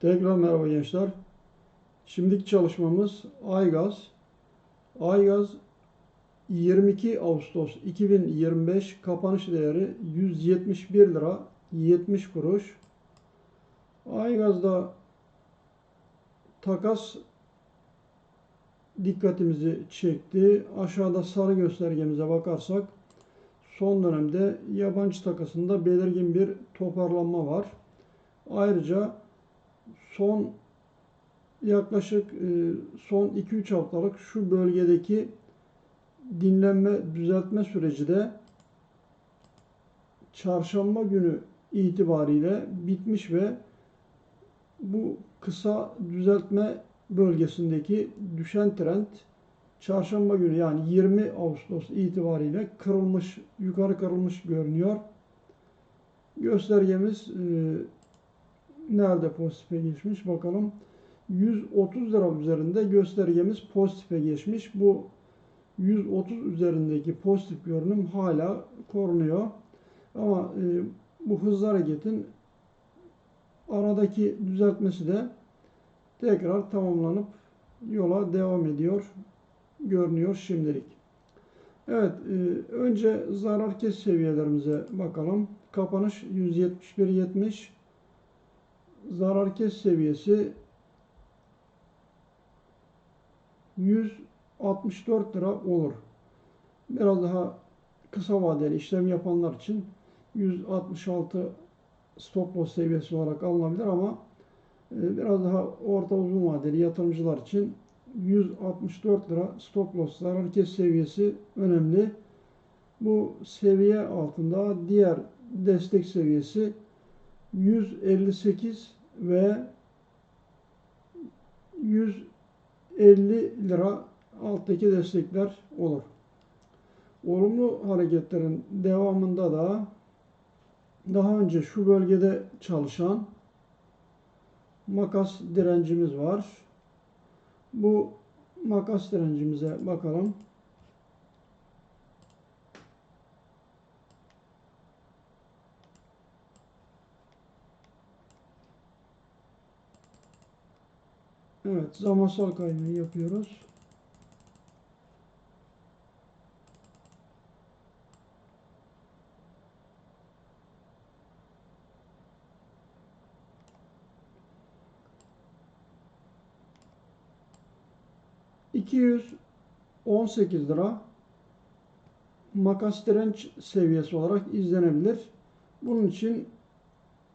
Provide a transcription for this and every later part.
Tekrar merhaba gençler. Şimdiki çalışmamız Aygaz. Aygaz 22 Ağustos 2025 kapanış değeri 171 lira 70 kuruş. Aygaz'da takas dikkatimizi çekti. Aşağıda sarı göstergemize bakarsak son dönemde yabancı takasında belirgin bir toparlanma var. Ayrıca son yaklaşık e, son 2-3 haftalık şu bölgedeki dinlenme, düzeltme süreci de çarşamba günü itibariyle bitmiş ve bu kısa düzeltme bölgesindeki düşen trend çarşamba günü yani 20 Ağustos itibariyle kırılmış, yukarı kırılmış görünüyor. Göstergemiz e, nerede pozitife geçmiş bakalım. 130 lira üzerinde göstergemiz pozitife geçmiş. Bu 130 üzerindeki pozitif görünüm hala korunuyor. Ama e, bu hızlı hareketin aradaki düzeltmesi de tekrar tamamlanıp yola devam ediyor görünüyor şimdilik. Evet, e, önce zarar kes seviyelerimize bakalım. Kapanış 171.70 zarar kes seviyesi 164 lira olur. Biraz daha kısa vadeli işlem yapanlar için 166 stop loss seviyesi olarak alınabilir ama e, biraz daha orta uzun vadeli yatırımcılar için 164 lira stop loss zarar kes seviyesi önemli. Bu seviye altında diğer destek seviyesi 158 ve 150 lira alttaki destekler olur. Olumlu hareketlerin devamında da daha önce şu bölgede çalışan makas direncimiz var. Bu makas direncimize bakalım. Evet, zamansal kaymayı yapıyoruz. ...218 lira makas direnç seviyesi olarak izlenebilir. Bunun için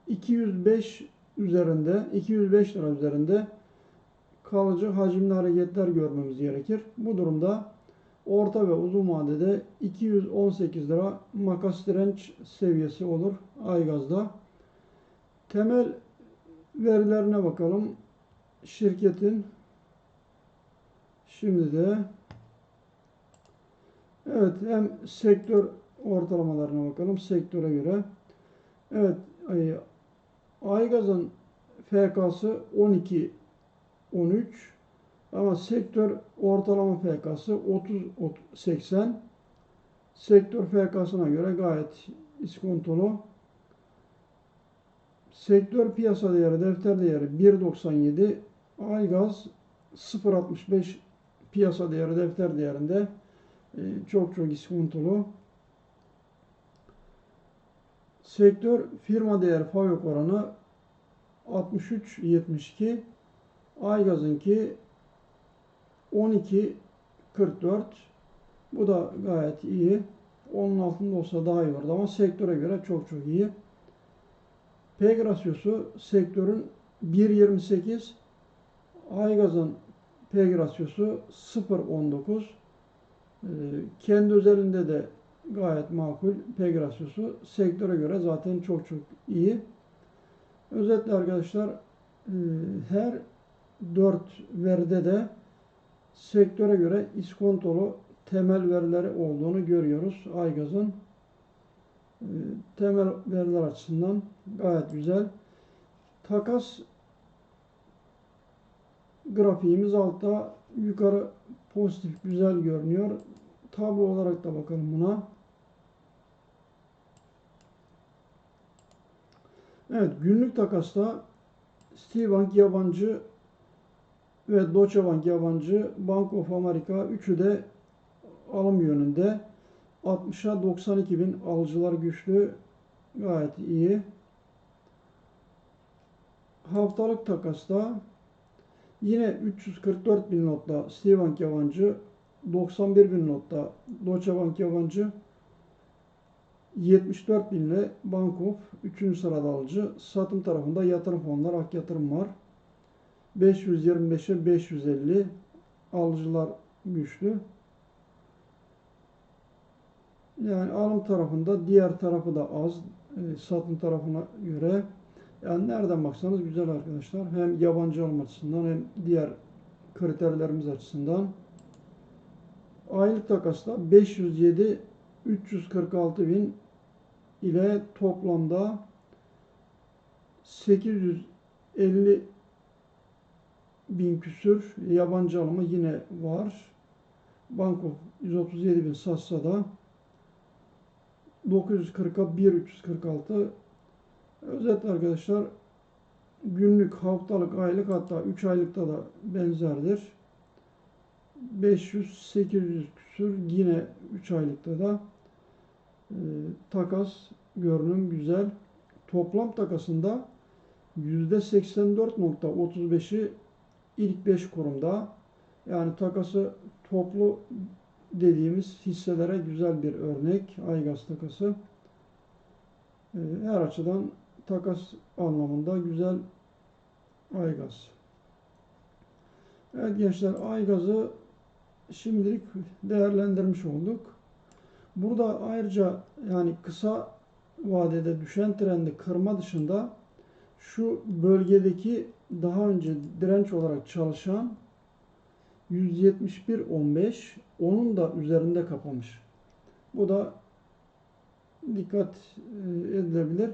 205 üzerinde, 205 lira üzerinde kalıcı hacimli hareketler görmemiz gerekir. Bu durumda orta ve uzun vadede 218 lira makas direnç seviyesi olur Aygaz'da. Temel verilerine bakalım. Şirketin şimdi de evet hem sektör ortalamalarına bakalım sektöre göre. Evet Aygaz'ın FK'sı 12 13 ama sektör ortalama FK'sı 30 80 sektör FK'sına göre gayet iskontolu. Sektör piyasa değeri, defter değeri 1.97, Aygaz 0.65 piyasa değeri, defter değerinde e, çok çok iskontolu. Sektör firma değeri FAVÖK oranı 63.72 Aygaz'ınki 12.44 bu da gayet iyi. Onun altında olsa daha iyi olurdu ama sektöre göre çok çok iyi. PEG rasyosu sektörün 1.28 Aygaz'ın PEG rasyosu 0.19 ee, kendi özelinde de gayet makul PEG rasyosu sektöre göre zaten çok çok iyi. Özetle arkadaşlar e, her 4 veride de sektöre göre iskontolu temel verileri olduğunu görüyoruz. Aygaz'ın e, temel veriler açısından gayet güzel. Takas grafiğimiz altta yukarı pozitif güzel görünüyor. Tablo olarak da bakalım buna. Evet günlük takasta Citibank yabancı ve Deutsche Bank yabancı, Bank of America üçü de alım yönünde. 60'a 92 bin alıcılar güçlü. Gayet iyi. Haftalık takasta yine 344 bin notta Citibank yabancı, 91 bin notta Deutsche Bank yabancı, 74 binle Bankof 3. sırada alıcı. Satım tarafında yatırım fonları Ak Yatırım var. 525'e 550 alıcılar güçlü. Yani alım tarafında diğer tarafı da az. e, satım tarafına göre. Yani nereden baksanız güzel arkadaşlar. Hem yabancı alım açısından hem diğer kriterlerimiz açısından. Aylık takasla 507 346 bin ile toplamda 850 bin küsür yabancı alımı yine var. Banko 137 bin satsa da 940'a 1 346 Özetle arkadaşlar günlük, haftalık, aylık hatta 3 aylıkta da benzerdir. 500-800 küsür yine 3 aylıkta da e, takas görünüm güzel. Toplam takasında %84.35'i ilk 5 kurumda. Yani takası toplu dediğimiz hisselere güzel bir örnek. Aygaz takası. E, her açıdan takas anlamında güzel Aygaz. Evet gençler Aygaz'ı şimdilik değerlendirmiş olduk. Burada ayrıca yani kısa vadede düşen trendi kırma dışında şu bölgedeki daha önce direnç olarak çalışan 171.15 onun da üzerinde kapamış. Bu da dikkat e, edilebilir.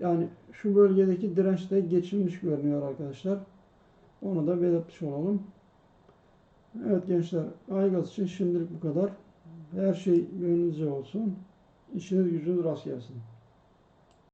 Yani şu bölgedeki direnç de geçilmiş görünüyor arkadaşlar. Onu da belirtmiş olalım. Evet gençler, Aygaz için şimdilik bu kadar. Her şey gönlünüzce olsun. İşiniz gücünüz rast gelsin.